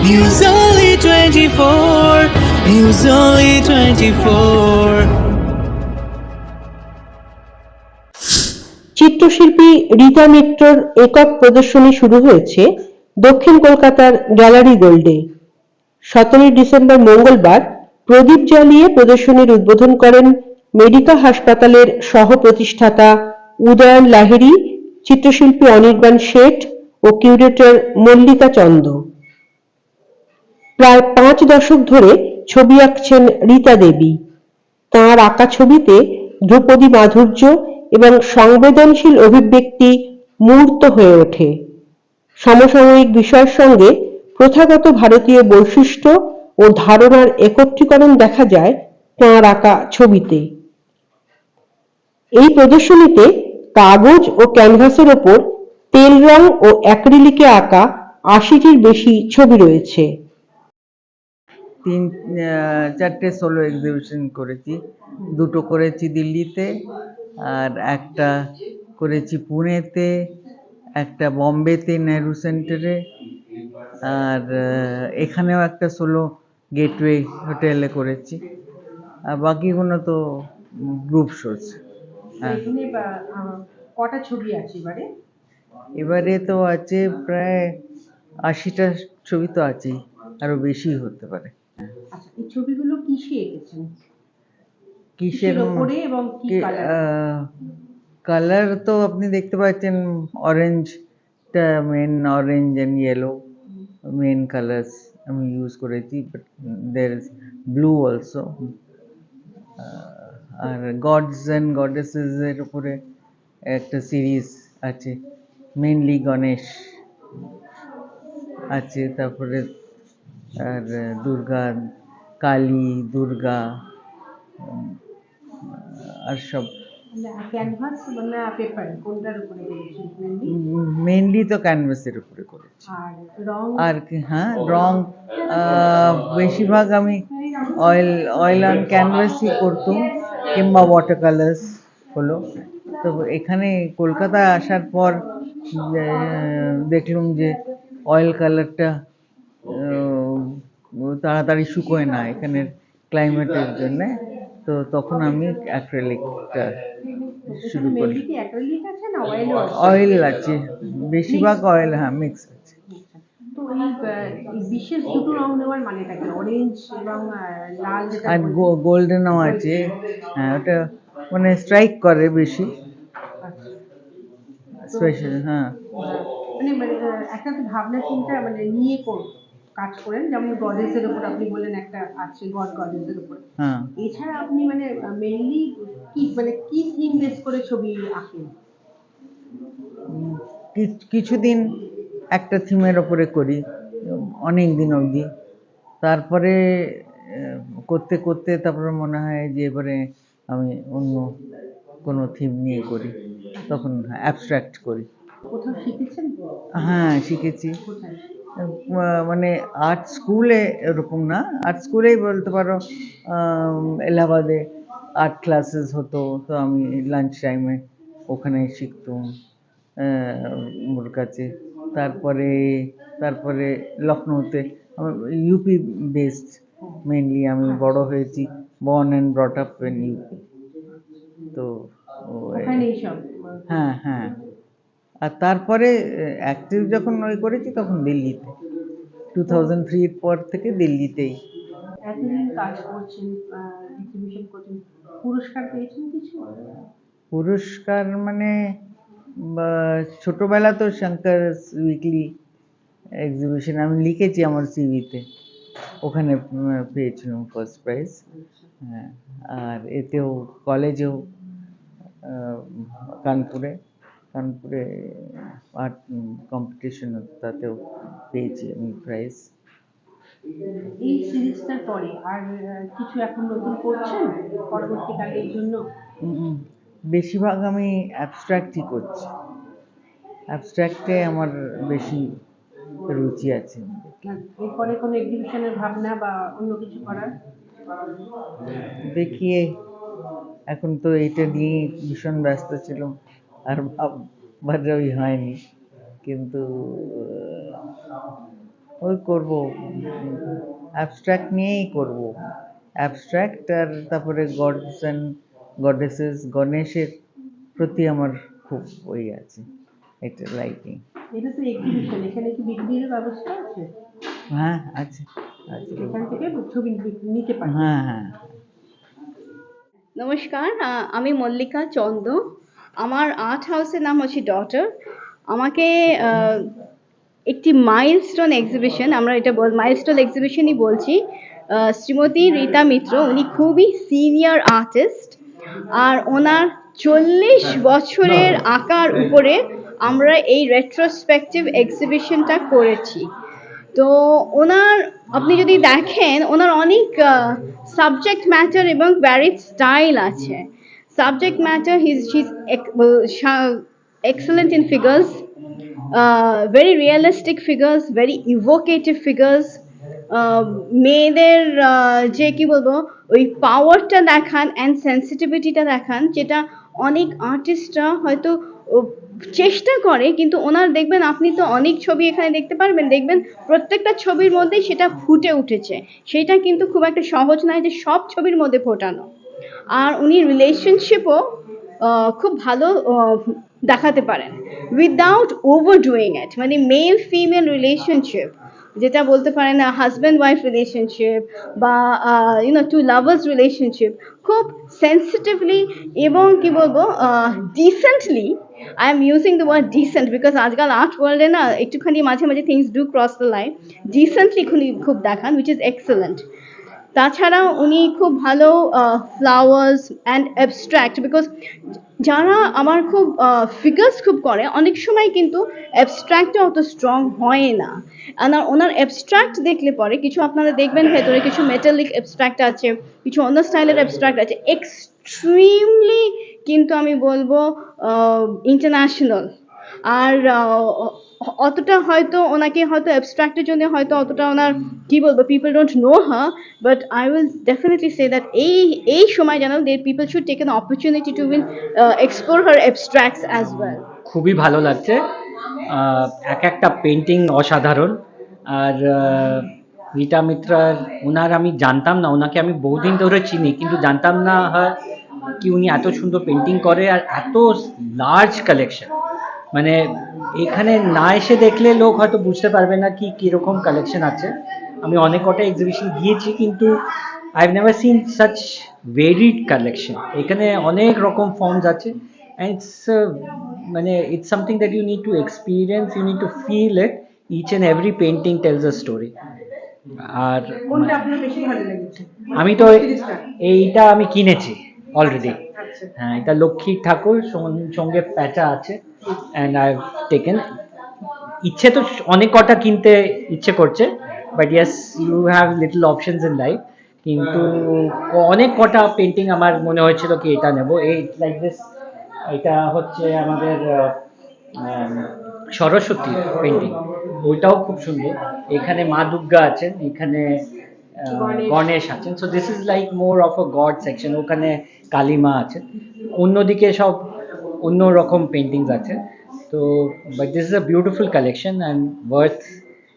News Only 24. News Only 24. চিত্রশিল্পী রীতা মিত্রর একক প্রদর্শনী শুরু হয়েছে দক্ষিণ কলকাতার গ্যালারি গোল্ডে সতেরোই ডিসেম্বর মঙ্গলবার প্রদীপ জ্বালিয়ে প্রদর্শনীর উদ্বোধন করেন মেডিকা হাসপাতালের সহ প্রতিষ্ঠাতা উদয়ন লাহিড়ী, চিত্রশিল্পী অনির্বাণ শেঠ ও কিউরেটর মল্লিকা চন্দ প্রায় পাঁচ দশক ধরে ছবি আঁকছেন রীতা দেবী। তাঁর আঁকা ছবিতে ধ্রুপদী মাধুর্য এবং সংবেদনশীল অভিব্যক্তি মূর্ত হয়ে ওঠে। সমসাময়িক বিষয়ের সঙ্গে প্রথাগত ভারতীয় বৈশিষ্ট্য ও ধারণার একত্রীকরণ দেখা যায় তাঁর আঁকা ছবিতে। এই প্রদর্শনীতে কাগজ ও ক্যানভাসের ওপর তেল রং ও অ্যাক্রিলিকে আঁকা আশিটির বেশি ছবি রয়েছে। তিন চারটে সোলো এক্সিবিশন করেছি। দুটো করেছি দিল্লিতে আর একটা করেছি পুনেতে একটা বম্বেতে নেহরু সেন্টারে আর এখানেও একটা সোলো গেটওয়ে হোটেলে করেছি। আর বাকিগুলো তো গ্রুপ শোজ হ্যাঁ। কটা ছবি আছে এবারে? এবারে তো আছে প্রায় আশিটা ছবি তো আছেই আরও বেশি হতে পারে। আচ্ছা এই ছবিগুলো কিসে এঁকেছেন? কিসের ওপরে এবং কি কালার কালার তো আপনি দেখতে পাচ্ছেন অরেঞ্জটা main orange and yellow main colours আমি ইউজ করেছি but there is blue also R gods and goddesses এর উপরে একটা সিরিজ আছে মেনলি গণেশ আছে তারপরে আর দুর্গা কালী দুর্গা আর সব। মানে মেনলি তো ক্যানভাসের উপরে করেছি। আর কি হ্যাঁ রং বেশিরভাগ আমি অয়েল অয়েল অন ক্যানভাসই করতাম কিংবা ওয়াটার কালার্স হলো। তো এখানে কলকাতায় আসার পর দেখলাম যে অয়েল কালারটা তাড়াতাড়ি শুকোয় না এখানের ক্লাইমেটের জন্যে। তো তখন আমি অ্যাক্রেলিকটা শুরু করি। অয়েল আছে বেশিরভাগ অয়েল হ্যাঁ মিক্স আছে। তো এই আহ, এই বিশেষ দুটো রং নেওয়ার মানেটা কি? অরেঞ্জ এবং লাল আর গোল্ডেনও আছে। হ্যাঁ ওটা মানে স্ট্রাইক করে বেশি। স্পেশাল হ্যাঁ। মানে মানে, একটা তো ভাবনা চিন্তা মানে নিয়ে কর- কাজ করেন যেমন গডেসের উপর আপনি বললেন একটা আছে গড গডেসের উপর। হ্যাঁ। এছাড়া আপনি মানে মেনলি কি মানে কি থিম বেস করে ছবি আঁকেন? কিছুদিন একটা থিমের ওপরে করি অনেক দিন অবধি। তারপরে করতে করতে তারপরে মনে হয় যে এবারে আমি অন্য কোনো থিম নিয়ে করি। তখন অ্যাবস্ট্রাক্ট করি। কোথাও শিখেছেন? হ্যাঁ শিখেছি। মানে আর্ট স্কুলে এরকম না। আর্ট স্কুলেই বলতে পারো এলাহাবাদে আর্ট ক্লাসেস হতো তো আমি লাঞ্চ টাইমে ওখানে শিখতাম ওর কাছে। তারপরে তারপরে লখনৌতে ইউপি বেসড মেনলি আমি বড় হয়েছি born and brought up in UP তো হ্যাঁ হ্যাঁ। আর তারপরে অ্যাক্টিভ যখন ওই করেছি তখন দিল্লিতে। টু থাউজেন্ড থ্রির পর থেকে দিল্লিতেই। এতদিন কাজ করছেন এক্সিবিশন করছেন। পুরস্কার পেয়েছেন কিছু? পুরস্কার মানে ছোটবেলা তো শঙ্কর উইকলি এক্সিবিশন আমি লিখেছি আমার সিভিতে ওখানে পেয়েছিলাম ফার্স্ট প্রাইজ হ্যাঁ আর এতেও কলেজেও কানপুরে। কানপুরে আর্ট কম্পিটিশন তাতেও পেয়েছি আমি প্রাইজ এই সিরিজটার পরে আর কিছু এখন নতুন করছেন পরবর্তীকালে এই জন্য বেশিরভাগ আমি অ্যাবস্ট্রাক্টই করছি। অ্যাবস্ট্রাক্টে আমার বেশি রুচি আছে এরপরে কোনো এক্সিবিশনের ভাবনা বা অন্য কিছু করার? দেখি এখন তো এইটা নিয়ে ভীষণ ব্যস্ত ছিলাম। আর ওই হয়নি কিন্তু ওই করব। অ্যাবস্ট্রাক্ট নিয়েই করব। অ্যাবস্ট্রাক্ট আর তারপরে গডস অ্যান্ড গডেসেস গণেশের প্রতি আমার খুব ওই আছে এটা লাইকিং এটা তো এক্সিবিশন এখানে কি বিক্রির ব্যবস্থা আছে? হ্যাঁ আছে আছে। এখান থেকে ছবি নিতে পারে। হ্যাঁ হ্যাঁ। নমস্কার আমি মল্লিকা চন্দ। আমার আর্ট হাউসের নাম হচ্ছে ডটার আমাকে একটি মাইলস্টোন এক্সিবিশন আমরা এটা বল মাইলস্টোন এক্সিবিশনই বলছি শ্রীমতী রীতা মিত্র, উনি খুবই সিনিয়র আর্টিস্ট আর ওনার চল্লিশ বছরের আঁকার উপরে আমরা এই রেট্রোস্পেকটিভ এক্সিবিশনটা করেছি। তো ওনার, আপনি যদি দেখেন, ওনার অনেক সাবজেক্ট ম্যাটার এবং ভ্যারিড স্টাইল আছে। Subject matter his his excellent in figures very realistic figures very evocative figures মেয়েদের আহ, যে কি বলব ওই পাওয়ারটা দেখান অ্যান্ড সেন্সিটিভিটিটা দেখান যেটা অনেক আর্টিস্টরা হয়তো চেষ্টা করে কিন্তু ওনার দেখবেন আপনি তো অনেক ছবি এখানে দেখতে পারবেন দেখবেন প্রত্যেকটা ছবির মধ্যেই সেটা ফুটে উঠেছে। সেটা কিন্তু খুব একটা সহজ নয় যে সব ছবির মধ্যে ফোটানো। আর উনি রিলেশনশিপও খুব ভালো দেখাতে পারেন। উইদাউট ওভার ডুইং ইট মানে মেল ফিমেল রিলেশনশিপ যেটা বলতে পারেন হাজব্যান্ড ওয়াইফ রিলেশনশিপ বা you know two lovers relationship খুব সেন্সিটিভলি এবং কি বলব decently I am using the word decent because আজকাল আর্ট ওয়ার্ল্ডে না, একটুখানি মাঝে মাঝে things do cross the line decently খুব দেখান উইচ ইজ এক্সেলেন্ট তাছাড়াও উনি খুব ভালো ফ্লাওয়ার্স অ্যান্ড অ্যাবস্ট্রাক্ট বিকজ যারা আমার খুব ফিগার্স খুব করে, অনেক সময় কিন্তু অ্যাবস্ট্রাক্টটা অত স্ট্রং হয় না। আর ওনার অ্যাবস্ট্রাক্ট দেখলে পরে কিছু আপনারা দেখবেন ভেতরে কিছু মেটালিক অ্যাবস্ট্রাক্ট আছে, কিছু অন্য স্টাইলের অ্যাবস্ট্রাক্ট আছে এক্সট্রিমলি কিন্তু আমি বলব ইন্টারন্যাশনাল আর অতটা হয়তো ওনাকে হয়তো অ্যাবস্ট্রাক্টের জন্য হয়তো অতটা ওনার, কি বলব people don't know her but I will definitely say that এই এই সময় যেন they people should take an opportunity to win explore her abstracts as well খুবই ভালো লাগছে। এক একটা পেন্টিং অসাধারণ। আর রীতা মিত্রার ওনার আমি জানতাম না ওনাকে আমি বহুদিন ধরে চিনি, কিন্তু জানতাম না হয় কি উনি এত সুন্দর পেন্টিং করে আর এত লার্জ কালেকশন মানে এখানে না এসে দেখলে লোক হয়তো বুঝতে পারবে না কি কীরকম কালেকশন আছে। আমি অনেক কটা এক্সিবিশন গিয়েছি কিন্তু I have never seen such varied collection এখানে অনেক রকম ফর্মস আছে। অ্যান্ড ইটস মানে it's something that you need to experience you need to feel it each and every painting tells a story আর আমি তো এইটা আমি কিনেছি অলরেডি আচ্ছা। হ্যাঁ এটা লক্ষ্মী ঠাকুর সঙ্গে প্যাঁচা আছে। অ্যান্ড আই টেকেন ইচ্ছে তো অনেক কটা কিনতে ইচ্ছে করছে but yes you have little options in life কিন্তু অনেক কটা পেন্টিং আমার মনে হয়েছিল কি এটা নেব। এই লাইক দিস এটা হচ্ছে আমাদের সরস্বতী পেন্টিং ওইটাও খুব সুন্দর। এখানে মা দুর্গা আছেন, এখানে গণেশ আছেন। So this is like more of a god section ওখানে কালিমা আছেন। অন্যদিকে সব অন্য রকম পেন্টিংস আছে তো but this is a beautiful collection and worth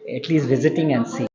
at least visiting and see.